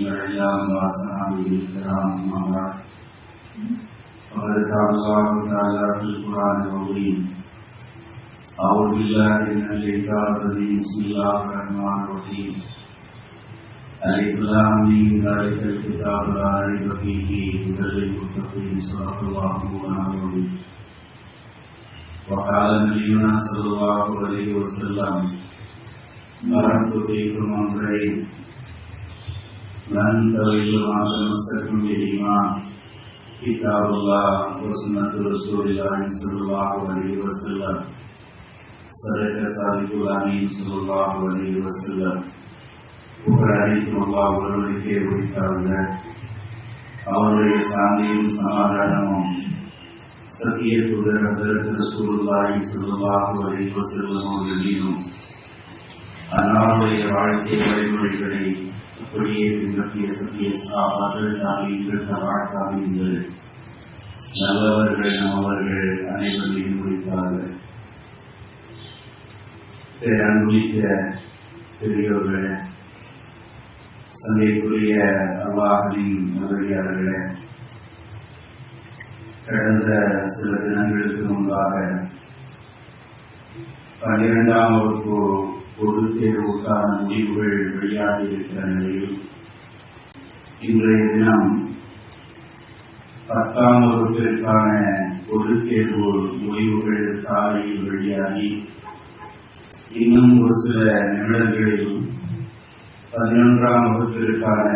آله الأعلام وأصحابه الكرام أما بعد فقد قال الله تعالى في القرآن العظيم أعوذ بالله من الشيطان الرجيم بسم الله الرحمن الرحيم ألف لام ميم ذلك الكتاب لا ريب فيه هدى للمتقين صدق الله العظيم وقال نبينا صلى الله عليه وسلم مررت فيكم أمرين لن تضلوا ما تمسكتم بهما كتاب الله وسنة رسول الله صلى الله عليه وسلم صدق صادق الأمين صلى الله عليه وسلم புகழனைத்தும் அல்லாஹ் ஒருவருக்கே உரித்தாங்க அவருடைய சாந்தியும் சமாதானமும் சத்திய தூதர் அதற்கு ரசூலுல்லாஹி ஸல்லல்லாஹு அலைஹி வஸல்லம் அவர்களிலும் அன்னாருடைய வாழ்க்கை வழிமுறைகளை அப்படியே பின்பற்றிய சத்திய சகாபாக்கள் தாமீன்கள் தவாழ்த்தாமீன்கள் நல்லவர்கள் நம்மவர்கள் அனைவரையும் முடித்தார்கள் அன்புமிக்க பெரியோர்களே சந்தைக்குரிய அல்லாஹின் உதவியாளர்களே கடந்த சில தினங்களுக்கு முன்பாக பன்னிரெண்டாம் வகுப்பு பொது தேர்வுக்கான முடிவுகள் வெளியாகி இருக்கிற நிலையில் இன்றைய தினம் பத்தாம் வகுப்பிற்கான பொது தேர்வு முடிவுகள் சாலையில் வெளியாகி இன்னும் ஒரு சில நிமிடங்களில் பதினொன்றாம் வகுப்பிற்கான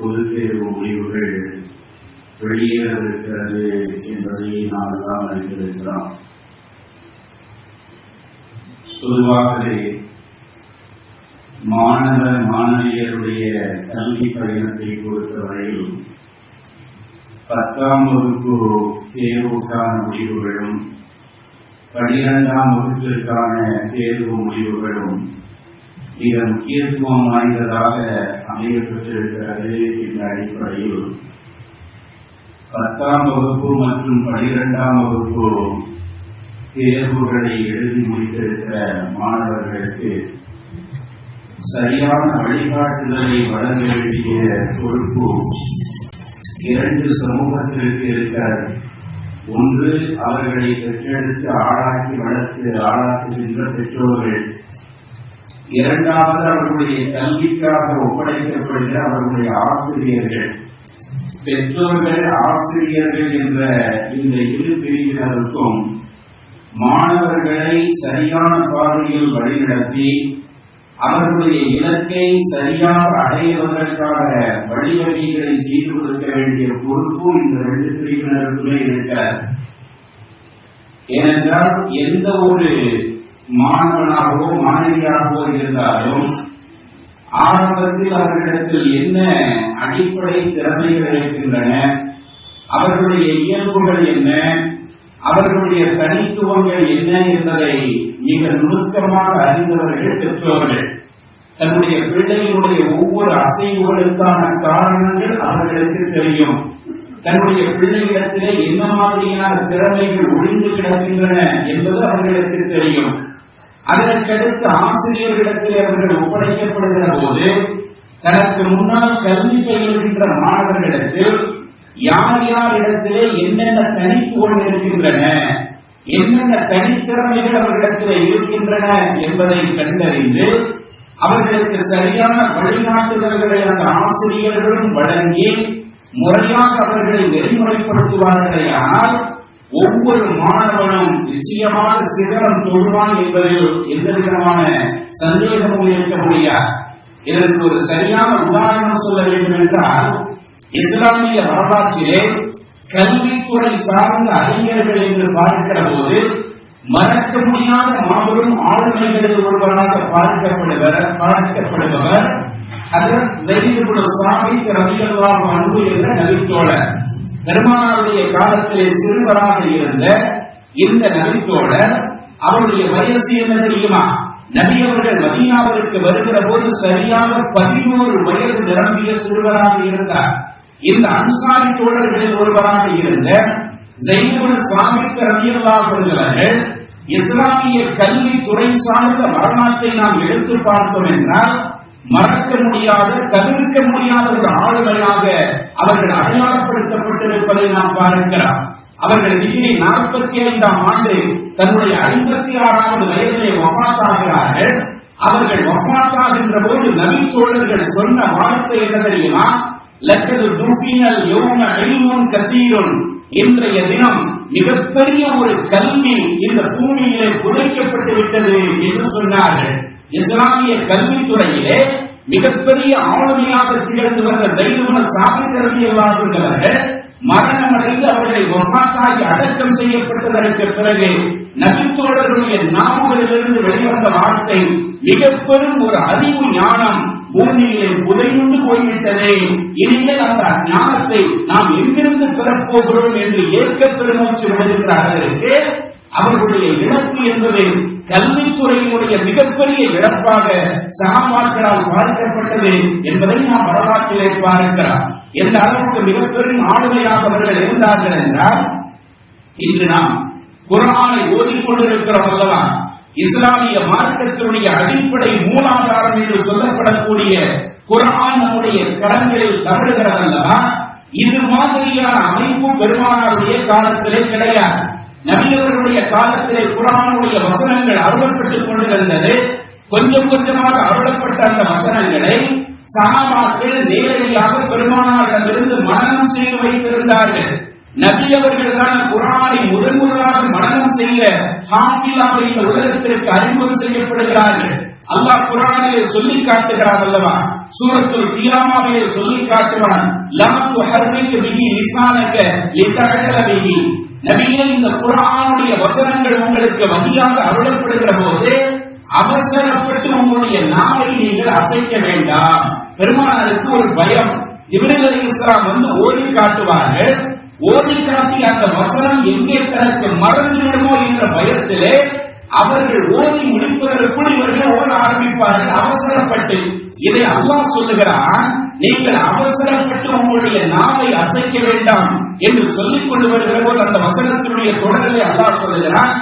பொது தேர்வு முடிவுகள் வெளியேறவிருக்கிறது என்பதை நாம் எல்லாம் அறிந்திருக்கிறோம். பொதுவாகவே மாணவ மாணவியருடைய கல்வி பயணத்தை பொறுத்தவரையில் பத்தாம் வகுப்பு தேர்வுக்கான முடிவுகளும் பனிரெண்டாம் வகுப்பிற்கான தேர்வு முடிவுகளும் மிக முக்கியத்துவம் வாய்ந்ததாக அமையப்பட்டிருக்கிறது என்ற அடிப்படையில் பத்தாம் வகுப்பு மற்றும் பனிரெண்டாம் வகுப்பு தேர்வுகளை எழுதி முடித்திருக்கிற மாணவர்களுக்கு சரியான வழிகாட்டுதலை வழங்க வேண்டிய பொறுப்பு இரண்டு சமூகத்திற்கு இருக்கிறது ஒன்று அவர்களை பெற்றெடுத்து ஆளாக்கி வளர்த்து ஆளாக்குகின்ற பெற்றோர்கள். இரண்டாவது அவர்களுடைய கல்விக்காக ஒப்படைக்கப்படுகிற அவர்களுடைய ஆசிரியர்கள். பெற்றோர்கள் ஆசிரியர்கள் என்ற இந்த இரு பிரிவினருக்கும் மாணவர்களை சரியான பாதையில் வழிநடத்தி அவர்களுடைய இலக்கை சரியாக அடைவதற்கான வழிவகைகளை செய்து கொடுக்க வேண்டிய பொறுப்பு இந்த ரெண்டு பிரிவினருக்குமே இருக்கிறார் ஏனென்றால் எந்த ஒரு மாணவனாகவோ மாணவியாகவோ இருந்தாலும் ஆரம்பத்தில் அவர்களிடத்தில் என்ன அடிப்படை திறமைகள் இருக்கின்றன அவர்களுடைய இயல்புகள் என்ன அவர்களுடைய தனித்துவங்கள் என்ன என்பதை மிக நுணுக்கமாக அறிந்தவர்கள் பெற்றோர்கள். தன்னுடைய பிள்ளைகளுடைய ஒவ்வொரு அசைவுகளுக்கான காரணங்கள் அவர்களுக்கு தெரியும். தன்னுடைய பிள்ளைகளிடத்திலே என்ன மாதிரியான திறமைகள் ஒளிந்து கிடக்கின்றன என்பது அவர்களுக்கு தெரியும். அதற்கடுத்து ஆசிரியர்களிடத்தில் அவர்கள் ஒப்படைக்கப்படுகிற போது தனக்கு முன்னால் கல்வி பயில்கின்ற மாணவர்களுக்கு யார் யார் இடத்திலே என்னென்ன தனித்துவம் இருக்கின்றன என்னென்ன தனித்திறமைகள் அவர்களிடத்திலே இருக்கின்றன என்பதை கண்டறிந்து அவர்களுக்கு சரியான வழிகாட்டுதல்களை அந்த ஆசிரியர்களும் வழங்கி முறையாக அவர்களை நெறிமுறைப்படுத்துவார்களே ஆனால் ஒவ்வொரு மாணவனும் நிச்சயமாக சிகரம் தொழுவான் என்பதில் எந்த விதமான சந்தேகமும் இருக்க முடியாது இதற்கு ஒரு சரியான உதாரணம் சொல்ல வேண்டும் என்றால் இஸ்லாமிய வரலாற்றிலே கல்வித்துறை சார்ந்த அறிஞர்கள் என்று பார்க்கிற போது மறக்க முடியாத மாபெரும் ஆளுமைகளில் ஒருவராக பார்க்கப்படுவர் பார்க்கப்படுபவர் அன்பு என்ற நபித்தோழர். பெருமானாருடைய காலத்திலே சிறுவராக இருந்த இந்த நபித்தோழர் அவருடைய வயசு என்ன தெரியுமா? நபி அவர்கள் மதீனாவிற்கு வருகிற போது சரியாக பதினோரு வயது நிரம்பிய சிறுவராக இருந்தார். இந்த அன்சாரி தோழர்களில் ஒருவராக இருந்த ஜெயினுல் சாமிக்கு ரதியல்லாஹு அவர்கள் இஸ்லாமிய கல்வி துறை சார்ந்த வரலாற்றை நாம் எடுத்து பார்த்தோம் என்றால் மறக்க முடியாத தவிர்க்க முடியாத ஒரு ஆளுமையாக அவர்கள் அடையாளப்படுத்தப்பட்டிருப்பதை நாம் பார்க்கிறோம் அவர்கள் டிகிரி நாற்பத்தி ஐந்தாம் ஆண்டு தன்னுடைய ஐம்பத்தி ஆறாவது வயதிலே ஒப்பாத்தாகிறார்கள் அவர்கள் ஒப்பாத்தாகின்ற போது நபி தோழர்கள் சொன்ன வார்த்தை என்ன தெரியுமா? இன்றைய தினம் மிகப்பெரிய ஒரு கல்வி இந்த பூமியிலே புதைக்கப்பட்டு விட்டது என்று சொன்னார்கள். இஸ்லாமிய கல்வித்துறையிலே மிகப்பெரிய ஆளுமையாக திகழ்ந்து வந்த தைதுவன சாபித்திரதி அவர்கள் மரணமடைந்து அவர்களை ஒப்பாத்தாகி அடக்கம் செய்யப்பட்டதற்கு பிறகு நபித்தோழர்களுடைய நாவுகளிலிருந்து வெளிவந்த வார்த்தை மிக பெரும் ஒரு அறிவு ஞானம் பூமியிலே புதையுண்டு போய்விட்டதே. இனிமேல் அந்த ஞானத்தை நாம் எங்கிருந்து பெறப்போகிறோம் என்று ஏற்க பெருமூச்சு விடுகிறார்களுக்கு அவர்களுடைய இழப்பு என்பது கல்வித்துறையினுடைய மிகப்பெரிய இழப்பாக சகாபாக்களால் பார்க்கப்பட்டது என்பதை நாம் வரலாற்றிலே பார்க்கிறோம். எந்த அளவுக்கு மிகப்பெரும் ஆளுமையாக அவர்கள் இருந்தார்கள் என்றால் இன்று நாம் குரானை ஓதிக்கொண்டிருக்கிறோம் அல்லவா? இஸ்லாமிய மார்க்கத்தினுடைய அடிப்படை மூலாதாரம் என்று சொல்லப்படக்கூடிய குரான் நம்முடைய கடன்களில் தமிழுகிறது அல்லவா இது மாதிரியான அமைப்பு பெருமானாருடைய காலத்திலே கிடையாது. நபியவர்களுடைய காலத்திலே குரானுடைய வசனங்கள் அருளப்பட்டுக் கொண்டிருந்தது. கொஞ்சம் கொஞ்சமாக அருளப்பட்ட அந்த வசனங்களை சகாபாக்கள் நேரடியாக பெருமானாரிடமிருந்து மனம் செய்து வைத்திருந்தார்கள். நபி அவர்கள் குரானை முதன் முதலாக மனநம் செய்ய ஹாஃபிலாக இந்த உலகத்திற்கு அறிமுகம் செய்யப்படுகிறார்கள். அல்லாஹ் குரானிலே சொல்லி காட்டுகிறார் அல்லவா? சூரத்துல் கியாமாவிலே சொல்லி காட்டுவான் லம் துஹர்ரிக் பிஹி லிசானக லிதஅல பிஹி. நபியே இந்த குரானுடைய வசனங்கள் உங்களுக்கு வழியாக அருளப்படுகிற போது அவசரப்பட்டு உங்களுடைய நாவை நீங்கள் அசைக்க வேண்டாம். பெருமானாருக்கு ஒரு பயம். இப்ராஹிம் இஸ்லாம் வந்து ஓடி காட்டுவார்கள் ஓதி அந்த வசனம் எங்கே தனக்கு மறந்து விடுமோ என்ற பயத்திலே அவர்கள் ஓதி முடிப்பதற்குள் இவர்கள் ஓட ஆரம்பிப்பார்கள். அவசரப்பட்டு. இதை அல்லாஹ் சொல்லுகிறான் நீங்கள் அவசரப்பட்டு உங்களுடைய நாவை அசைக்க வேண்டாம் என்று சொல்லிக் கொண்டு வருகிற போது அந்த வசனத்தினுடைய தொடரிலே அல்லாஹ் சொல்லுகிறான்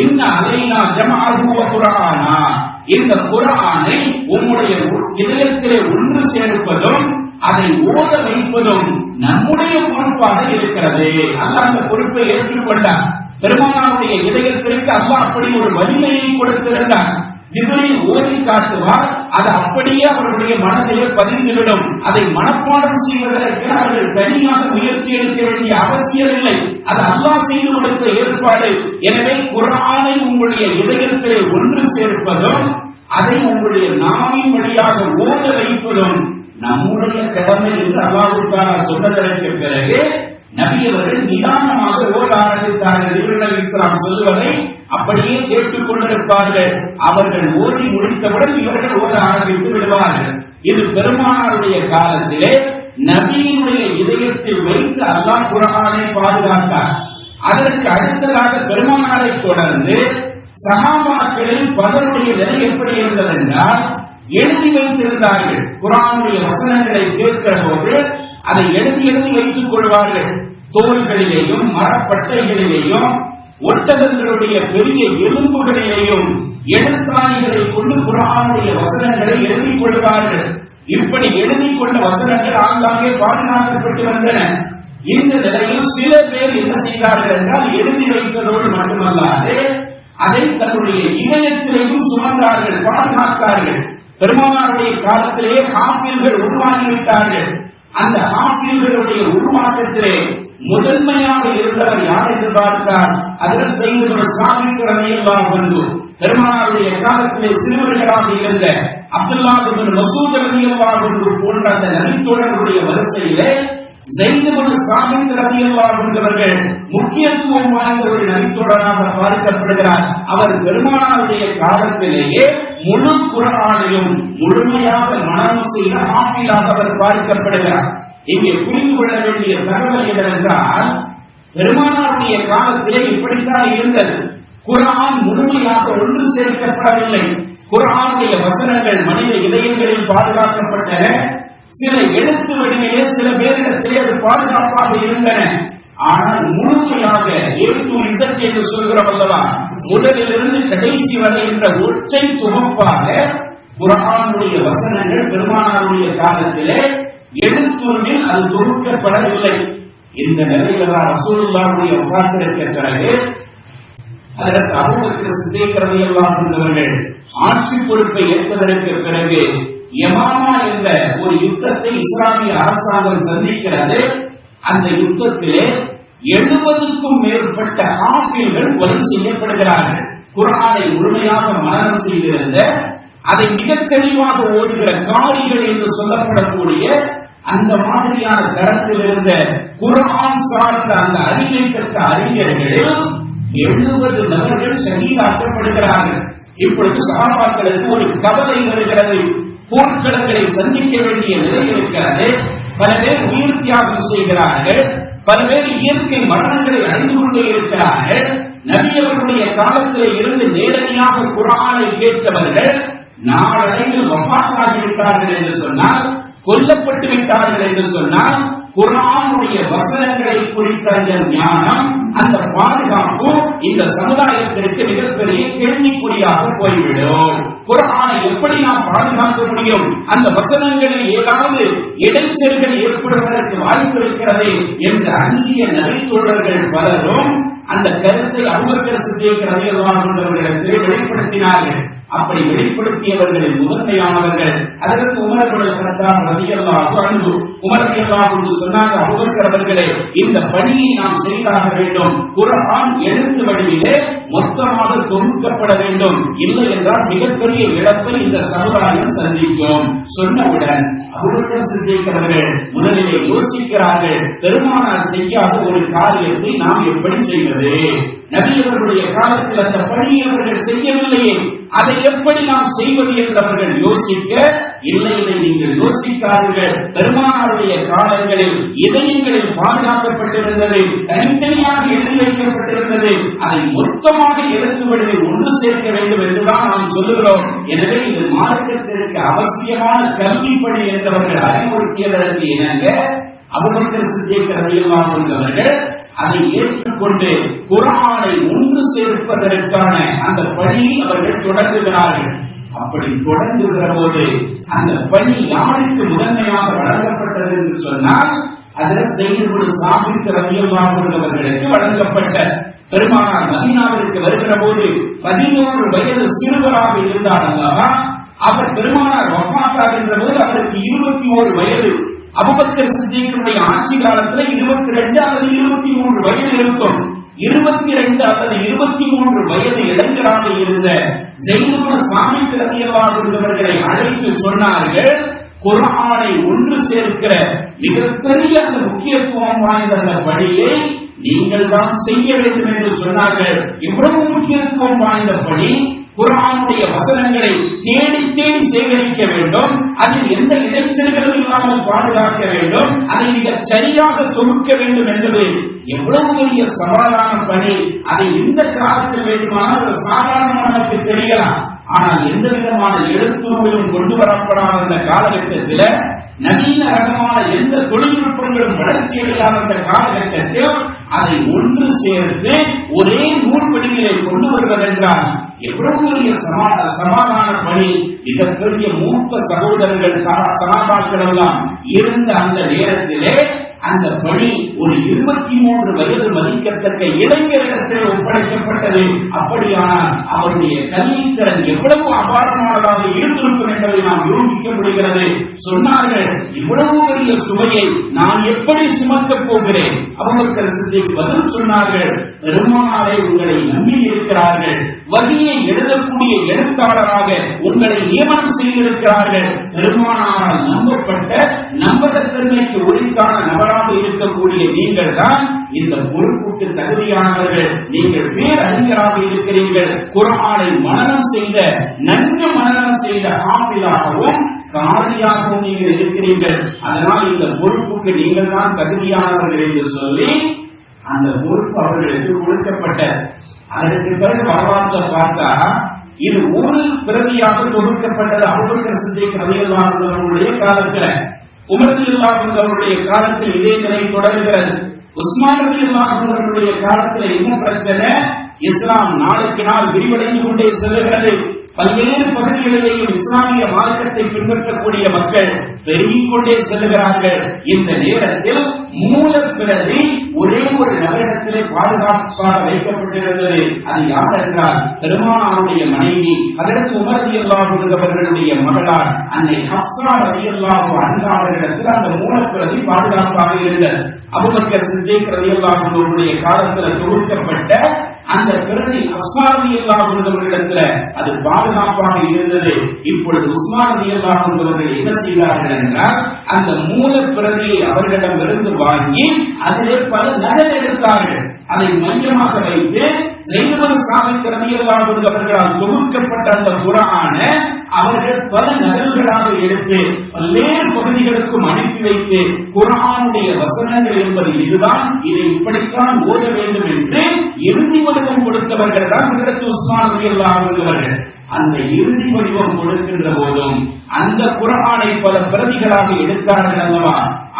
என்ன அலைனா ஜமாஹுவ குரானா இந்த குரானை உங்களுடைய இதயத்திலே ஒன்று சேர்ப்பதும் அதை ஓத வைப்பதும் நம்முடைய பொறுப்பாக இருக்கிறது. அல்லாஹ் அந்த பொறுப்பை ஏற்றுக்கொண்டார் பெருமானாருடைய இதயத்திற்கு அல்லாஹ் அப்படி ஒரு வலிமையை கொடுத்திருந்தார் ஜிப்ரீல் ஓதி காட்டுவார். அது அப்படியே அவர்களுடைய மனதிலே பதிந்துவிடும். அதை மனப்பாடம் செய்வதற்கு அவர்கள் தனியாக முயற்சி எடுக்க வேண்டிய அவசியம் இல்லை. அது அல்லாஹ் செய்து கொடுத்த ஏற்பாடு. எனவே குரானை உங்களுடைய இதயத்திலே ஒன்று சேர்ப்பதும் அதை உங்களுடைய நாவின் வழியாக ஓத வைப்பதும் நம்முடைய கடமை என்று அல்லாவுக்கான சொன்னதற்கு பிறகு நபியவர்கள் நிதானமாக ஓட ஆரம்பித்தார்கள் இஸ்லாம் சொல்லுவதை அப்படியே கேட்டுக் கொண்டிருப்பார்கள். அவர்கள் ஓதி முடித்தவுடன் இவர்கள் ஓட ஆரம்பித்து விடுவார்கள். இது பெருமானாருடைய காலத்திலே நபியினுடைய இதயத்தில் வைத்து அல்லாஹ் குரானை பாதுகாத்தார். அதற்கு அடுத்ததாக பெருமானாரை தொடர்ந்து சகாபாக்களில் பலருடைய நிலை எப்படி இருந்தது என்றால் எழுதி வைத்திருந்தார்கள். குரானுடைய வசனங்களை கேட்கிற போது அதை எழுதி எழுதி வைத்துக் கொள்வார்கள். தோள்களிலேயும் மரப்பட்டைகளிலேயும் ஒட்டகங்களுடைய பெரிய எலும்புகளிலேயும் எழுத்தாணிகளை கொண்டு குரானுடைய வசனங்களை எழுதிக் கொள்வார்கள். இப்படி எழுதிக் கொண்ட வசனங்கள் ஆங்காங்கே பாதுகாக்கப்பட்டு வந்தன. இந்த நிலையில் சில பேர் என்ன செய்தார்கள் என்றால் எழுதி வைத்ததோடு மட்டுமல்லாது அதை தன்னுடைய இதயத்திலேயும் சுமந்தார்கள் பாதுகாத்தார்கள். பெருமானாருடைய காலத்திலேயே காப்பீர்கள் உருவாகிவிட்டார்கள். அந்த ஆசிரியர்களுடைய உருமாற்றத்திலே முதன்மையாக இருந்தவர் யார் என்று பார்த்தார் செய்தவர் சாமி சாமிக்கிறமையெல்லாம் வந்து பெருமானாருடைய காலத்திலே சிறுவர்களாக இருந்த அப்துல்லாஹின் மசூத் ரலியல்லாஹு என்று போன்ற அந்த நபித்தோழர்களுடைய வரிசையிலே கொண்டு சாமிங்கிற ரலியல்லாஹு என்றவர்கள் முக்கியத்துவம் வாய்ந்த ஒரு நபித்தோழராக பார்க்கப்படுகிறார் அவர் பெருமானாருடைய காலத்திலேயே முழு குரானையும் முழுமையாக மனம் செய்த ஆப்பிலாக அவர் பார்க்கப்படுகிறார் இங்கே புரிந்து கொள்ள வேண்டிய தகவல் என்னவென்றால் பெருமானாருடைய காலத்திலே இப்படித்தான் இருந்தது. குரான் முழுமையாக ஒன்று சேர்க்கப்படவில்லை. குரானுடைய வசனங்கள் மனித இதயங்களில் பாதுகாக்கப்பட்டன. சில எழுத்து வடிவிலே சில பேரிடத்திலே அது பாதுகாப்பாக இருந்தன. ஆனால் முழுமையாக ஏற்று இசட் என்று சொல்கிறோம் அல்லவா? முதலிலிருந்து கடைசி வரை என்ற ஒற்றை தொகுப்பாக குரானுடைய வசனங்கள் பெருமானாருடைய காலத்திலே எழுத்துருவில் அது தொகுக்கப்படவில்லை. இந்த நிலையில தான் ரசூலுல்லாவுடைய பிறகு அதற்கு அபூபக்கர் சித்திக் எல்லாம் இருந்தவர்கள் ஆட்சி பொறுப்பை ஏற்பதற்கு பிறகு யமாமா என்ற ஒரு யுத்தத்தை இஸ்லாமிய அரசாங்கம் சந்திக்கிறது. அந்த யுத்தத்திலே எழுபதுக்கும் மேற்பட்ட காப்பீர்கள் கொலை செய்யப்படுகிறார்கள். குரானை முழுமையாக மரணம் செய்திருந்த அதை மிக தெளிவாக ஓடுகிற காரிகள் என்று சொல்லப்படக்கூடிய அந்த மாதிரியான தரத்தில் இருந்த குரான் சார்ந்த அந்த அறிவை பெற்ற அறிஞர்களில் எழுபது நபர்கள் சகிதாக்கப்படுகிறார்கள் இப்பொழுது சகாபாக்களுக்கு ஒரு கவலை வருகிறது. போர்க்களங்களை சந்திக்க வேண்டிய நிலை இருக்கிறது. பல பேர் உயிர் தியாகம் செய்கிறார்கள். பல பேர் இயற்கை மரணங்களை அடைந்து கொண்டே இருக்கிறார்கள். நபி அவர்களுடைய காலத்தில் இருந்து நேரடியாக குரானை கேட்டவர்கள் நாளடைவில் வஃபாத்தாகிவிட்டார்கள் என்று சொன்னால் கொல்லப்பட்டு விட்டார்கள் என்று சொன்னால் குரானுடைய வசனங்களை குறித்த அந்த ஞானம் அந்த பாதுகாப்பு இந்த சமுதாயத்திற்கு மிகப்பெரிய கேள்விக்குறியாக போய்விடும். குரானை எப்படி நாம் பாதுகாக்க முடியும்? அந்த வசனங்களில் ஏதாவது இடைச்சல்கள் ஏற்படுவதற்கு வாய்ப்பு இருக்கிறது என்று அந்நிய நபித்தோழர்கள் பலரும் அந்த கருத்தை அபுபக்கர் சித்திக் ரலியல்லாஹு வெளிப்படுத்தினார்கள் அப்படி வெளிப்படுத்தியவர்களில் முதன்மையானவர்கள் அதற்கு உமர்கள் கத்தார் ரலியல்லாஹு அன்ஹு. உமர் சொன்னாங்க அபூபக்கர் அவர்களே இந்த பணியை நாம் செய்தாக வேண்டும். குரான் எழுத்து வழியிலே மொத்தமாக தொகுக்கப்பட வேண்டும். இல்லை என்றால் மிகப்பெரிய இழப்பை இந்த சமுதாயம் சந்திக்கும். சொன்னவுடன் அபூபக்கர் சிந்திக்கிறவர்கள் முதலிலே யோசிக்கிறார்கள் பெருமானார் செய்யாத ஒரு காரியத்தை நாம் எப்படி செய்வது? நபியவர்களுடைய காலத்தில் அந்த பணியை அவர்கள் செய்யவில்லையே. அதை எப்படி நாம் செய்வது என்றவர்கள் யோசிக்க இல்லை இல்லை நீங்கள் யோசிக்காதீர்கள். பெருமானாருடைய காலங்களில் இதயங்களில் பாதுகாக்கப்பட்டிருந்தது தனித்தனியாக எழுதி வைக்கப்பட்டிருந்தது. அதை மொத்தமாக எழுத்துவதை ஒன்று சேர்க்க வேண்டும் என்றுதான் நாம் சொல்லுகிறோம். எனவே இது மார்க்கத்திற்கு அவசியமான கல்வி என்றவர்கள் அறிவுறுத்தியதற்கு இணங்க அபுபக்கர் சித்திக் ரலியல்லாஹு அதை ஏற்றுக்கொண்டு குரானை ஒன்று சேர்ப்பதற்கான அந்த பணியை அவர்கள் தொடங்குகிறார்கள். அப்படி தொடங்குகிற போது அந்த பணி யாருக்கு முதன்மையாக வழங்கப்பட்டது என்று சொன்னால் அதில் செய்து சாபித் ரலியல்லாஹு வழங்கப்பட்ட பெருமானார் மதீனாவிற்கு வருகிற போது பதினோரு வயது சிறுவராக இருந்தார் அல்லவா அவர் பெருமானார் என்ற போது அவருக்கு இருபத்தி ஓரு வயது அபுபக்கர் சித்திகளுடைய ஆட்சி காலத்துல இருபத்தி ரெண்டு அல்லது இருபத்தி மூன்று வயது இருக்கும். இருபத்தி ரெண்டு அல்லது இருபத்தி மூன்று வயது இளைஞராக இருந்த ஜெயினும சாமி பிறந்தவர்களை அழைத்து சொன்னார்கள் குரானை ஒன்று சேர்க்கிற மிகப்பெரிய அந்த முக்கியத்துவம் வாய்ந்த அந்த பணியை நீங்கள் தான் செய்ய வேண்டும் என்று சொன்னார்கள். இவ்வளவு முக்கியத்துவம் வாய்ந்த பணி குரானுடைய வசனங்களை தேடி தேடி சேகரிக்க வேண்டும். அதில் எந்த இடைச்சல்களும் இல்லாமல் பாதுகாக்க வேண்டும். அதை மிக சரியாக தொகுக்க வேண்டும் என்பது எவ்வளவு பெரிய சமாதான பணி. அதை எந்த காலத்தில் வேண்டுமானால் ஒரு சாதாரணமானவருக்கு தெரியலாம் ஆனால் எந்த விதமான எழுத்துருவிலும் கொண்டு வரப்படாத இந்த காலகட்டத்தில் நவீன ரகமான எந்த தொழில்நுட்பங்களும் வளர்ச்சி அடையாத அந்த காலகட்டத்தில் அதை ஒன்று சேர்த்து ஒரே நூல் வடிவிலே கொண்டு வருவதென்றால் எவ்வளவு பெரிய சமாதான சமாதான பணி மிகப்பெரிய மூத்த சகோதரர்கள் சமாதாக்கள் எல்லாம் இருந்த அந்த நேரத்திலே அந்த பணி ஒரு இருபத்தி மூன்று வயது மதிக்கத்தக்க இளைஞரிடத்தில் ஒப்படைக்கப்பட்டது. அப்படியானால் அவருடைய கல்வித்திறன் எவ்வளவு அபாரமானதாக இருந்திருக்கும் என்பதை நாம் யோசிக்க முடிகிறது. சொன்னார்கள் இவ்வளவு பெரிய சுவையை நான் எப்படி சுமக்கப் போகிறேன்? அவர்கள் சித்திக்கு பதில் சொன்னார்கள் பெருமானாரை உங்களை நம்பி இருக்கிறார்கள். வகையை எழுதக்கூடிய எழுத்தாளராக உங்களை நியமனம் செய்திருக்கிறார்கள். பெருமானாரால் நம்பப்பட்ட நம்பகத்தன்மைக்கு ஒளிக்கான நபராக இருக்கக்கூடிய நீங்கள் தான் இந்த பொறுப்புக்கு தகுதியானவர்கள். நீங்கள் பேரறிஞராக இருக்கிறீர்கள். குரானை மனநம் செய்த நன்கு மனநம் செய்த ஆப்பிளாகவும் காரணியாகவும் நீங்கள் இருக்கிறீர்கள். அதனால் இந்த பொறுப்புக்கு நீங்கள் தான் தகுதியானவர்கள் என்று சொல்லி அந்த பொறுப்பு அவர்களுக்கு கொடுக்கப்பட்ட அதற்கு பிறகு வரலாற்றை பார்த்தா இது ஒரு பிரதியாக தொகுக்கப்பட்டது. அபுபக்கர் சித்திக் ரலியல்லாஹு அவர்களுடைய காலத்தில் உமர் ரலியல்லாஹு அவர்களுடைய காலத்தில் இதே நிலை தொடர்கிறது. உஸ்மான் ரலியல்லாஹு அவர்களுடைய என்ன பிரச்சனை இஸ்லாம் நாளுக்கு நாள் விரிவடைந்து கொண்டே செல்லுகிறது. பல்வேறு பகுதிகளிலேயும் இஸ்லாமிய மார்க்கத்தை பின்பற்றக்கூடிய மக்கள் பெருகிக் கொண்டே இந்த நேரத்தில் மூலப்பிரதி ஒரே ஒரு நகரத்திலே பாதுகாப்பாக வைக்கப்பட்டிருந்தது. அது யார் என்றால் பெருமானாருடைய மனைவி அதற்கு உமர் ரலியல்லாஹு அவர்களுடைய மகளார் அன்னை ஹஸ்ரா ரலியல்லாஹு அன்ஹா அவர்களிடத்தில் அந்த மூலப்பிரதி பாதுகாப்பாக இருந்தது. அபுபக்கர் சித்திக் ரலியல்லாஹு அவர்களுடைய காலத்துல தொகுக்கப்பட்ட அந்த பிரதி அஸ்மாரதி இடத்துல அது பாதுகாப்பாக இருந்தது. இப்பொழுது உஸ்மானதி அல்லாஹுடைய என்ன செய்தார்கள் என்றால் அந்த மூல பிரதியை அவர்களிடமிருந்து வாங்கி அதிலே பல நகல் எடுத்தார்கள். அதை மையமாக வைத்து செய்வது சாமித் ரலியல்லாஹு அவர்களால் தொகுக்கப்பட்ட அந்த குரான அவர்கள் பல நகல்களாக எடுத்து பல்வேறு பகுதிகளுக்கும் அனுப்பி வைத்து குரானுடைய வசனங்கள் என்பது இதுதான். இதை இப்படித்தான் ஓத வேண்டும் என்று இறுதி வடிவம் கொடுத்தவர்கள் தான் ஹஜரத் உஸ்மான் ரலியல்லாஹு அவர்கள். அந்த இறுதி வடிவம் கொடுக்கின்ற போதும் அந்த குரானை பல பிரதிகளாக எடுத்தார்கள் அல்லவா?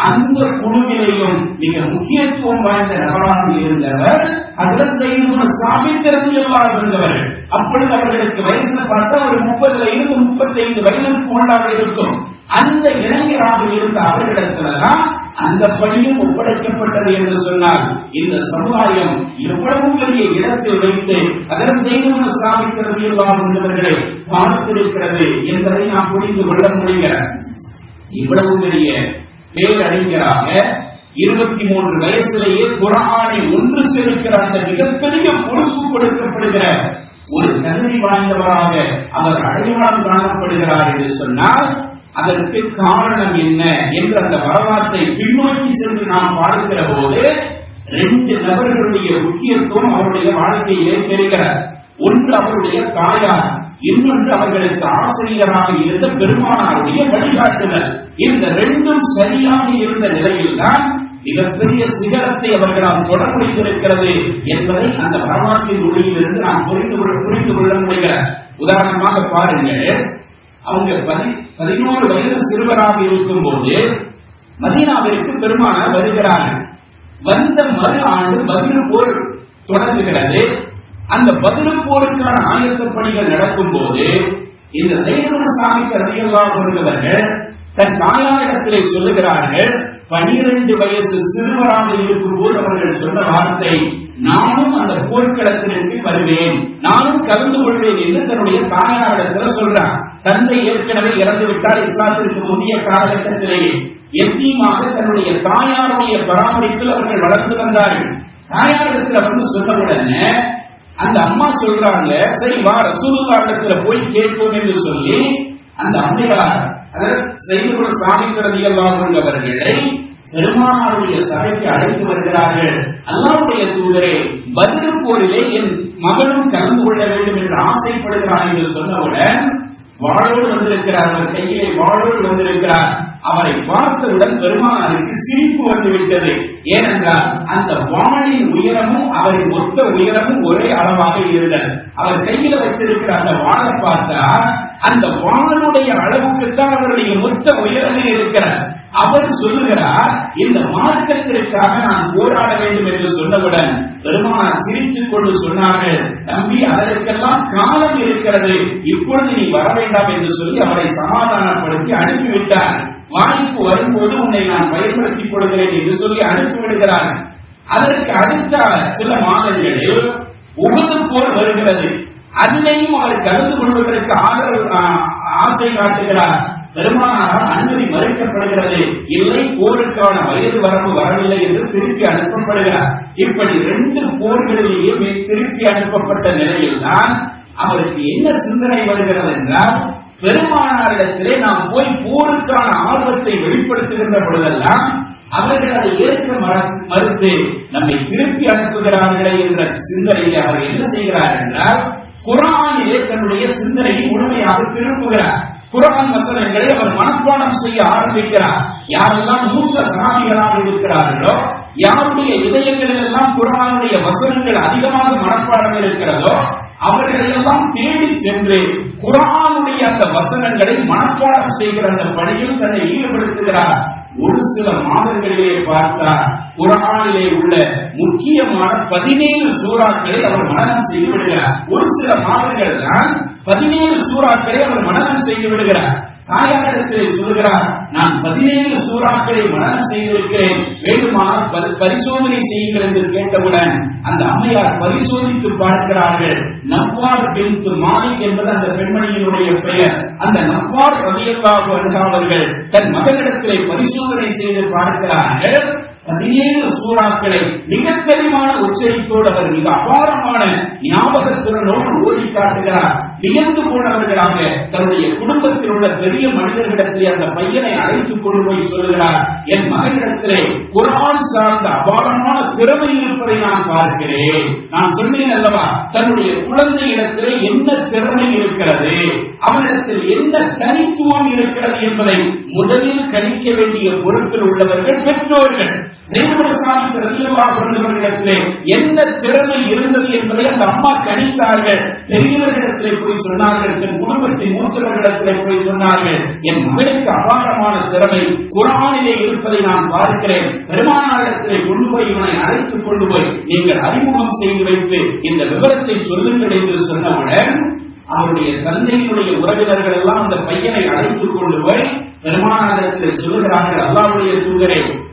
அந்த குழுவிலேயும் மிக முக்கியத்துவம் வாய்ந்த நபராக இருந்தவர் ஹஜரத் சையதுன சாமித்திரம் ரலியல்லாஹு இருந்தவர் அப்பொழுது அவர்களுக்கு வயசு பார்த்தா ஒரு முப்பதுல இருந்து முப்பத்தைந்து வயதுக்கு உள்ளாக இருக்கும். அந்த இளைஞராக இருந்த அவர்களிடத்துலதான் அந்த பணியும் ஒப்படைக்கப்பட்டது என்று சொன்னால் இந்த சமுதாயம் எவ்வளவு பெரிய இடத்தில் வைத்து அதன் செய்து சாமிக்கிறவர்களை பார்த்திருக்கிறது என்பதை நாம் புரிந்து கொள்ள முடிகிறது. இவ்வளவு பெரிய பேரறிஞராக இருபத்தி மூன்று வயசிலேயே குரானை ஒன்று சேர்க்கிற அந்த மிகப்பெரிய பொறுப்பு கொடுக்கப்படுகிற ஒரு தகுதி வாய்ந்தவராக அவர் அடையாளம் காணப்படுகிறார் என்று சொன்னால் அதற்கு காரணம் என்ன என்று அந்த வரலாற்றை பின்னோக்கி சென்று நாம் பார்க்கிற போது ரெண்டு நபர்களுடைய முக்கியத்துவம் அவருடைய வாழ்க்கையிலே தெரிகிறார் ஒன்று அவருடைய தாயார் இன்னொன்று அவர்களுக்கு ஆசிரியராக இருந்த பெருமானாருடைய வழிகாட்டுதல். இந்த ரெண்டும் சரியாக இருந்த நிலையில்தான் மிகப்பெரிய சிகரத்தை அவர்களால் தொட முடிந்திருக்கிறது என்பதை அந்த வரலாற்றின் ஒளியிலிருந்து நாம் புரிந்து கொள்ள புரிந்து கொள்ள முடிகிறது உதாரணமாக பாருங்கள். அவங்க பதி பதினோரு வயது சிறுவராக இருக்கும் போது மதீனாவிற்கு பெருமான வருகிறார்கள். வந்த மறு ஆண்டு பதில் போர் தொடங்குகிறது. அந்த பதில் போருக்கான ஆயத்த பணிகள் நடக்கும் போது இந்த தெய்வ சாமி கதையெல்லாம் வருகிறவர்கள் தன் தாயாரிடத்திலே சொல்லுகிறார்கள் பனிரெண்டு வயசு சிறுவராக இருக்கும் போது அவர்கள் சொன்ன வார்த்தை நானும் அந்த போர்க்களத்திற்கு வருவேன். நானும் கலந்து கொள்வேன் என்று தன்னுடைய தாயாரிடத்தில் சொல்றார் தந்தை ஏற்கனவே இறந்து விட்டார் இஸ்லாத்திற்கு முந்தைய காலகட்டத்திலேயே எத்தியமாக தன்னுடைய தாயாருடைய பராமரிப்பில் அவர்கள் வளர்ந்து வந்தார்கள். தாயாரிடத்தில் வந்து சொன்ன உடனே அந்த அம்மா சொல்றாங்க சரி வா ரசூலுல்லா இடத்துல போய் கேட்போம் என்று சொல்லி அந்த அம்மையார் அதாவது செய்து சாமிக்கிறது அவர்களை பெருமானாருடைய சபைக்கு அழைத்து வருகிறார்கள். அல்லாவுடைய தூதரே பதில் போரிலே என் மகனும் கலந்து கொள்ள வேண்டும் என்று ஆசைப்படுகிறார் என்று சொன்னவுடன் வாழோடு வந்திருக்கிறார் அவர் கையிலே வாழோடு வந்திருக்கிறார். அவரை பார்த்தவுடன் பெருமானாருக்கு சிரிப்பு வந்துவிட்டது ஏனென்றால் அந்த வாளின் உயரமும் அவரின் மொத்த உயரமும் ஒரே அளவாக இருந்தது அவர் கையில வச்சிருக்கிற அந்த வாழை பார்த்தா அந்த வானுடைய அளவுக்கு தான் அவருடைய மொத்த உயரமே இருக்கிறார் அவர் சொல்லுகிறார் இந்த மார்க்கத்திற்காக நான் போராட வேண்டும் என்று சொன்னவுடன் பெருமானார் சிரித்துக் கொண்டு சொன்னார்கள் தம்பி அதற்கெல்லாம் காலம் இருக்கிறது. இப்பொழுது நீ வர வேண்டாம் என்று சொல்லி அவரை சமாதானப்படுத்தி அனுப்பிவிட்டார். வாய்ப்பு வரும்போது உன்னை நான் பயன்படுத்திக் கொள்கிறேன் என்று சொல்லி அனுப்பிவிடுகிறார். அதற்கு அடுத்த சில மாதங்களில் உகது போல் வருகிறது. அதிலேயும் அவர் கலந்து கொள்வதற்கு ஆதரவு ஆசை காட்டுகிறார். பெருமானாரால் அனுமதி மறுக்கப்படுகிறது. இல்லை போருக்கான வயது வரம்பு வரவில்லை என்று திருப்பி அனுப்பப்படுகிறார். இப்படி ரெண்டு போர்களிலேயே திருப்பி அனுப்பப்பட்ட நிலையில்தான் அவருக்கு என்ன சிந்தனை வருகிறது என்றால் பெருமானாரிடத்திலே நாம் போய் போருக்கான ஆர்வத்தை வெளிப்படுத்துகின்ற பொழுதெல்லாம் அவர்கள் அதை ஏற்க மறுத்து நம்மை திருப்பி அனுப்புகிறார்களே என்ற சிந்தனையை அவர் என்ன செய்கிறார் என்றால் குரானிலே தன்னுடைய சிந்தனையை முழுமையாக திரும்புகிறார். குரான் வசனங்களை அவர் மனப்பாடம் செய்ய ஆரம்பிக்கிறார். யாரெல்லாம் மூத்த சாமிகளாக இருக்கிறார்களோ யாருடைய இதயங்களில் எல்லாம் குரானுடைய வசனங்கள் அதிகமாக மனப்பாடம் இருக்கிறதோ அவர்களெல்லாம் தேடி சென்று குரானுடைய அந்த வசனங்களை மனப்பாடம் செய்கிற அந்த பணியில் தன்னை ஈடுபடுத்துகிறார். ஒரு சில மாதங்களிலே பார்த்தார். குரானிலே உள்ள முக்கியமான பதினேழு சூறாக்களை அவர் மனநம் செய்து விடுகிறார். ஒரு சில மாதங்கள் தான் பதினேழு சூறாக்களை அவர் மனநம் செய்து விடுகிறார். தாயாரிடத்திலே சொல்கிறார் நான் பதினேழு சூறாக்களை மனநம் செய்திருக்கிறேன். வேண்டுமானால் பரிசோதனை செய்யுங்கள் என்று கேட்டவுடன் அந்த அம்மையார் பரிசோதித்து பார்க்கிறார்கள். நவ்வார் பின்து மாலிக் என்பது அந்த பெண்மணியினுடைய பெயர். அந்த நவ்வார் ரலியல்லாஹு அவர்கள் தன் மகனிடத்திலே பரிசோதனை செய்து பார்க்கிறார்கள். பதினேழு சூறாக்களை மிக தெளிவான உச்சரிப்போடு அவர் மிக அபாரமான ஞாபகத்திறனோடு ஓடி காட்டுகிறார். வியந்து போனவர்களாக தன்னுடைய குடும்பத்தில் உள்ள பெரிய மனிதர்களிடத்தில் அந்த பையனை அழைத்துக் கொண்டு போய் சொல்லுகிறார் என் மகனிடத்திலே குரான் சார்ந்த அபாரமான திறமை இருப்பதை நான் பார்க்கிறேன். நான் சொன்னேன் அல்லவா தன்னுடைய குழந்தையிடத்திலே என்ன திறமை இருக்கிறது அவனிடத்தில் எந்த தனித்துவம் இருக்கிறது என்பதை முதலில் கணிக்க வேண்டிய பொறுப்பில் உள்ளவர்கள் பெற்றோர்கள். தெய்வசாமி என்ன திறமை இருந்தது என்பதை அந்த அம்மா கணித்தார்கள். பெரியவர்களிடத்திலே போய் சொன்னார்கள். என் குடும்பத்தின் மூத்தவர்களிடத்திலே போய் சொன்னார்கள். என் மகளுக்கு அபாரமான திறமை குரானிலே இருப்பதை நான் பார்க்கிறேன். பெருமானாரிடத்திலே கொண்டு போய் இவனை அழைத்துக் கொண்டு போய் நீங்கள் அறிமுகம் செய்து வைத்து இந்த விவரத்தை சொல்லுங்கள் என்று சொன்னவுடன் அவருடைய தந்தையினுடைய உறவினர்கள் எல்லாம் அந்த பையனை அழைத்துக் கொண்டு போய் பெருமானாரிடத்தில் சொல்லுகிறார்கள். அல்லாவுடைய தூதரே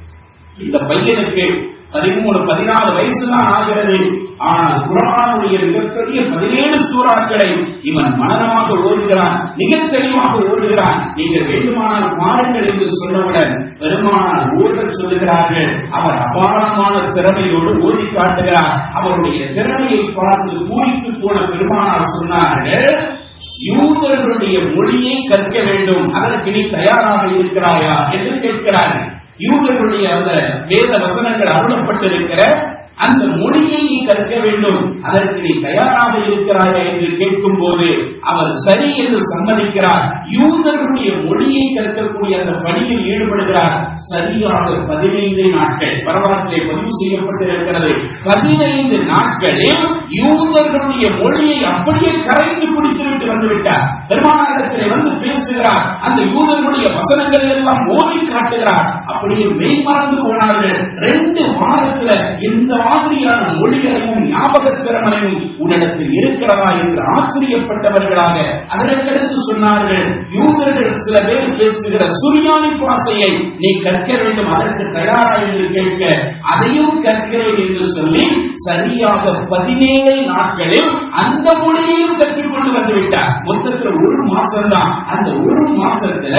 இந்த பையனுக்கு பதிமூணு பதினாலு வயசு தான் ஆகிறது. ஆனால் குரானுடைய மிகப்பெரிய பதினேழு சூறாக்களை இவன் மனநமாக ஓடுகிறான் மிக தெளிவாக ஓடுகிறான் நீங்கள் வேண்டுமானால் மாறுங்கள் என்று சொன்னவுடன் பெருமானால் ஊர்கள் சொல்லுகிறார்கள். அவர் அபாரமான திறமையோடு ஓடி காட்டுகிறார். அவருடைய திறமையை பார்த்து பூரித்து போன பெருமானால் சொன்னார்கள் யூதர்களுடைய மொழியை கற்க வேண்டும். அதற்கு நீ தயாராக இருக்கிறாயா? என்று கேட்கிறார்கள். இவர்களுடைய அந்த வேத வசனங்கள் அருளப்பட்டிருக்கிற அந்த மொழியை நீ கற்க வேண்டும். அதற்கு நீ தயாராக இருக்கிறாயா என்று கேட்கும் போது அவர் சரி என்று சம்மதிக்கிறார். யூதர்களுடைய மொழியை கற்கக்கூடிய அந்த பணியில் ஈடுபடுகிறார். சரியாக பதினைந்து நாட்கள் வரலாற்றிலே பதிவு செய்யப்பட்டிருக்கிறது. பதினைந்து நாட்களில் யூதர்களுடைய மொழியை அப்படியே கரைந்து குடித்துவிட்டு வந்துவிட்டார். பெருமானாரிடத்திலே வந்து பேசுகிறார். அந்த யூதர்களுடைய வசனங்கள் எல்லாம் ஓதி காட்டுகிறார். அப்படியே மெய்மறந்து போனார்கள். ரெண்டு மாதத்துல இந்த மாதிரியான மொழிகளையும் ஞாபக திறமையும் உன்னிடத்தில் இருக்கிறதா என்று ஆச்சரியப்பட்டவர்களாக அதற்கடுத்து சொன்னார்கள் யூதர்கள் சில பேர் பேசுகிற சுரியானி பாசையை நீ கற்க வேண்டும் அதற்கு தயாரா என்று கேட்க அதையும் கற்கிறேன் என்று சொல்லி சரியாக பதினேழு நாட்களில் அந்த மொழியையும் கற்றுக்கொண்டு வந்து விட்டார். மொத்தத்தில் ஒரு மாசம் தான் அந்த ஒரு மாசத்துல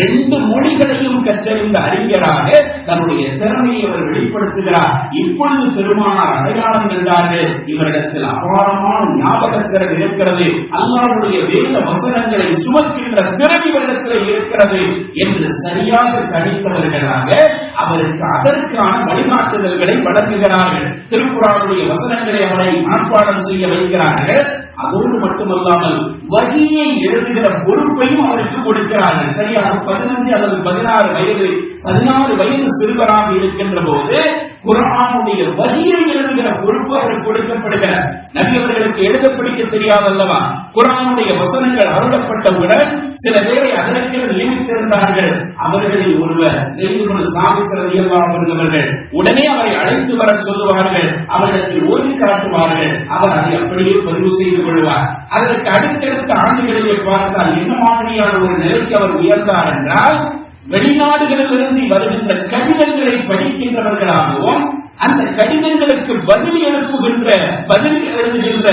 ரெண்டு மொழிகளையும் கற்று கற்றறிந்த அறிஞராக தன்னுடைய திறமையை அவர் வெளிப்படுத்துகிறார். இப்பொழுது பெருமானார் அடையாளம் என்றார்கள் இவரிடத்தில் அபாரமான ஞாபகத்திறன் இருக்கிறது. அல்லாவுடைய வேத வசனங்களை சுமக்கின்ற திறன் இவரிடத்தில் இருக்கிறது என்று சரியாக கணித்தவர்களாக அவருக்கு அதற்கான வழிகாட்டுதல்களை வழங்குகிறார்கள். திருக்குறாருடைய வசனங்களை அவரை மனப்பாடம் செய்ய வைக்கிறார்கள். அதோடு மட்டுமல்லாமல் வகியை எழுதுகிற பொறுப்பையும் அவருக்கு கொடுக்கிறார்கள். சரியாக பதினஞ்சு அல்லது பதினாறு வயது பதினாறு வயது சிறுவராக இருக்கின்ற போது குரானுடைய வகியை எழுதுகிற பொறுப்பு அவர்கள் கொடுக்கப்படுகிற. நபியவர்களுக்கு எழுத படிக்க தெரியாதல்லவா? குரானுடைய வசனங்கள் அருளப்பட்டவுடன் சில பேரை அதற்கு நியமித்திருந்தார்கள் அவர்களில் ஒருவர் செய்து சாமிக்கிறது அவர்கள் உடனே அவரை அழைத்து வர சொல்லுவார்கள். அவர்களுக்கு ஓய்வு காட்டுவார்கள். அவர் அதை அப்படியே பதிவு செய்து கொள்வார். அதற்கு அடுத்தடுத்த ஆண்டுகளிலே பார்த்தால் என்ன மாதிரியான ஒரு நிலைக்கு அவர் உயர்ந்தார் என்றால் வெளிநாடுகளிலிருந்து வருகின்ற கடிதங்களை படிக்கின்றவர்களாகவும் அந்த கடிதங்களுக்கு பதில் எழுப்புகின்ற பதில் எழுதுகின்ற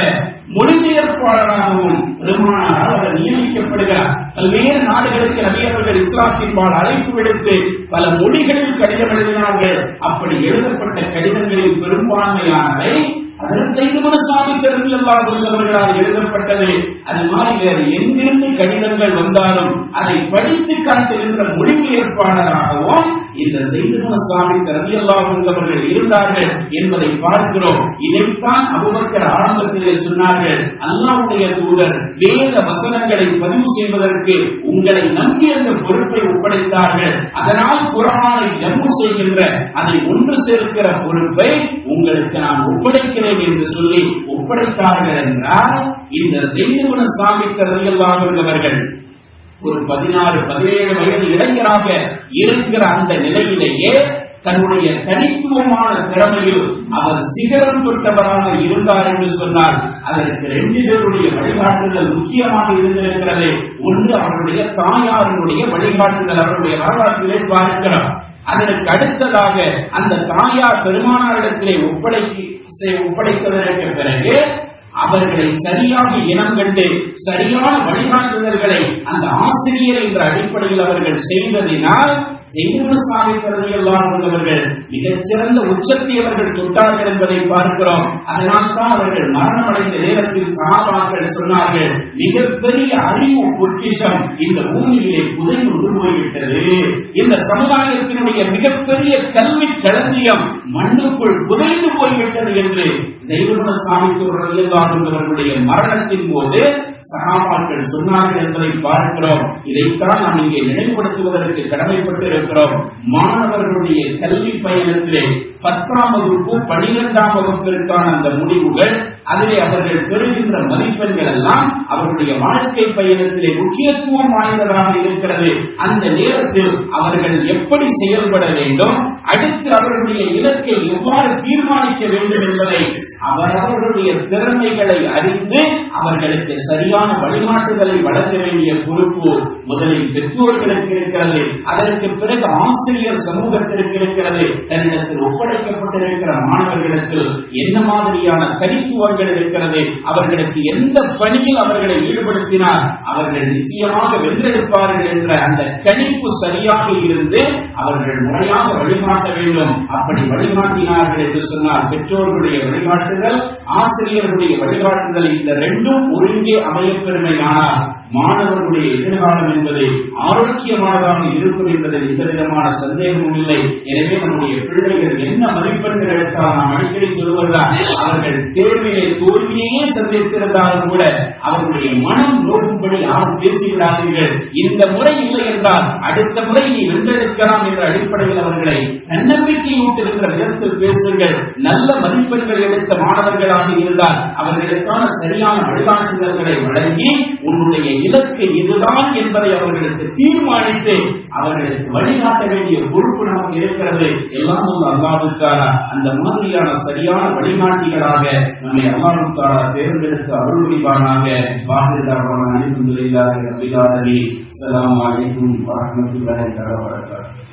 மொழிபெயர்ப்பாளராகவும் பெருமானார் அவர் நியமிக்கப்படுகிறார். பல்வேறு நாடுகளுக்கு நபியவர்கள் இஸ்லாத்தின் பால் அழைப்பு விடுத்து பல மொழிகளில் கடிதம் எழுதினார்கள். அப்படி எழுதப்பட்ட கடிதங்களில் பெரும்பான்மையானவை அதற்கு திருமண சுவாமி தெரிந்தவர்களால் எழுதப்பட்டது. அது மாதிரி வேறு எங்கிருந்து கடிதங்கள் வந்தாலும் அதை படித்து காட்டுகின்ற மொழிபெயர்ப்பாளராகவும் இந்த செய்தன சுவாமி திறமையல்லாதவர்கள் இருந்தார்கள் என்பதை பார்க்கிறோம். இதைத்தான் அபுபக்கர் ஆரம்பத்திலே சொன்னார்கள். அல்லாவுடைய தூதர் வேத வசனங்களை பதிவு செய்வதற்கு உங்களை நம்பி அந்த பொறுப்பை ஒப்படைத்தார்கள். அதனால் குரானை ஜம்மு செய்கின்ற அதை ஒன்று சேர்க்கிற பொறுப்பை உங்களுக்கு நான் ஒப்படைக்கிறேன் என்று சொல்லி ஒப்படைத்தார்கள் என்றால் இந்த செய்திமன சுவாமி திறமையல்லாதவர்கள் ஒரு பதினாறு பதினேழு வயது இளைஞராக இருக்கிற அந்த நிலையிலேயே தன்னுடைய தனித்துவமான திறமையில் அவர் சிகரம் தொட்டவராக இருந்தார் என்று சொன்னால் அதற்கு ரெண்டு பேருடைய வழிகாட்டுதல் முக்கியமாக இருந்திருக்கிறது. ஒன்று அவருடைய தாயாரினுடைய வழிகாட்டுதல் அவருடைய வரலாற்றிலே பார்க்கிறோம். அதற்கு அடுத்ததாக அந்த தாயார் பெருமானாரிடத்திலே ஒப்படைக்கு ஒப்படைத்ததற்கு பிறகு அவர்களை சரியாக இனம் கண்டு சரியான வழிகாட்டுதல்களை அந்த ஆசிரியர் என்ற அடிப்படையில் அவர்கள் செய்ததினால் ஜெயினுசாமி பிரதியெல்லாம் உள்ளவர்கள் மிகச்சிறந்த உச்சத்தை அவர்கள் தொட்டார்கள் என்பதை பார்க்கிறோம். அதனால் தான் அவர்கள் மரணமடைந்த நேரத்தில் சகாபாக்கள் சொன்னார்கள் மிகப்பெரிய அறிவு பொக்கிஷம் இந்த பூமியிலே புதைந்து போய்விட்டது இந்த சமுதாயத்தினுடைய மிகப்பெரிய கல்வி களஞ்சியம் மண்ணுக்குள் புதைந்து போய்விட்டது என்று தெய்வகுணசாமி அவர்களுடைய மரணத்தின் போது சகாபாக்கள் சொன்னார்கள் என்பதை பார்க்கிறோம். இதைத்தான் நாம் இங்கே நினைவுபடுத்துவதற்கு கடமைப்பட்டு கொண்டிருக்கிறோம். மாணவர்களுடைய கல்வி பயணத்திலே பத்தாம் வகுப்பு பனிரெண்டாம் வகுப்பிற்கான அந்த முடிவுகள் அதிலே அவர்கள் பெறுகின்ற மதிப்பெண்கள் எல்லாம் அவர்களுடைய வாழ்க்கை பயணத்திலே முக்கியத்துவம் வாய்ந்ததாக இருக்கிறது. அந்த நேரத்தில் அவர்கள் எப்படி செயல்பட வேண்டும்? அடுத்து அவர்களுடைய இலக்கை எவ்வாறு தீர்மானிக்க வேண்டும் என்பதை அவரவர்களுடைய திறமைகளை அறிந்து அவர்களுக்கு சரியான வழிகாட்டுதலை வழங்க வேண்டிய பொறுப்பு முதலில் பெற்றோர்களுக்கு இருக்கிறது. அதற்கு பிறகு ஆசிரியர் சமூகத்திற்கு இருக்கிறது. தன்னிடத்தில் ஒப்படைக்கப்பட்டிருக்கிற மாணவர்களுக்கு என்ன மாதிரியான தனித்துவங்கள் இருக்கிறது? அவர்களுக்கு எந்த பணியில் அவர்களை ஈடுபடுத்தினால் அவர்கள் நிச்சயமாக வென்றெடுப்பார்கள் என்ற அந்த கணிப்பு சரியாக இருந்து அவர்கள் முறையாக வழிகாட்ட வேண்டும். அப்படி வழிகாட்டினார்கள் என்று சொன்னால் பெற்றோர்களுடைய வழிகாட்டுதல் ஆசிரியர்களுடைய வழிகாட்டுதல் இந்த ரெண்டும் ஒருங்கே அமையப்பெருமையானால் மாணவர்களுடைய எதிர்காலம் என்பது ஆரோக்கியமானதாக இருக்கும் என்பதில் எந்த விதமான சந்தேகமும் இல்லை. எனவே நம்முடைய பிள்ளைகள் என்ன மதிப்பெண்கள் எடுத்தால் நாம் அடிக்கடி சொல்வதுதான் அவர்கள் தேர்விலே தோல்வியையே சந்தித்திருந்தாலும் கூட அவர்களுடைய மனம் நோக்கும்படி யாரும் பேசிவிடாதீர்கள். இந்த முறை இல்லை என்றால் அடுத்த முறை நீ வென்றெடுக்கலாம் என்ற அடிப்படையில் அவர்களை தன்னம்பிக்கையூட்டிருக்கிற விதத்தில் பேசுங்கள். நல்ல மதிப்பெண்கள் எடுத்த மாணவர்களாக இருந்தால் அவர்களுக்கான சரியான வழிகாட்டுதல்களை வழங்கி உன்னுடைய இலக்கு இதுதான் என்பதை அவர்களுக்கு தீர்மானித்து அவர்களுக்கு வழிகாட்ட வேண்டிய பொறுப்பு நமக்கு இருக்கிறது. எல்லாம் வந்து அல்லாவுக்கான அந்த மாதிரியான சரியான வழிகாட்டிகளாக நம்மை அல்லாவுக்கான தேர்ந்தெடுத்து அருள் புரிவானாக. வாசிதாரமான அனைத்து நிலையிலாக அபிலாதவி அஸ்ஸலாமு அலைக்கும் வரஹ்மத்துல்லாஹி வபரகாத்துஹு.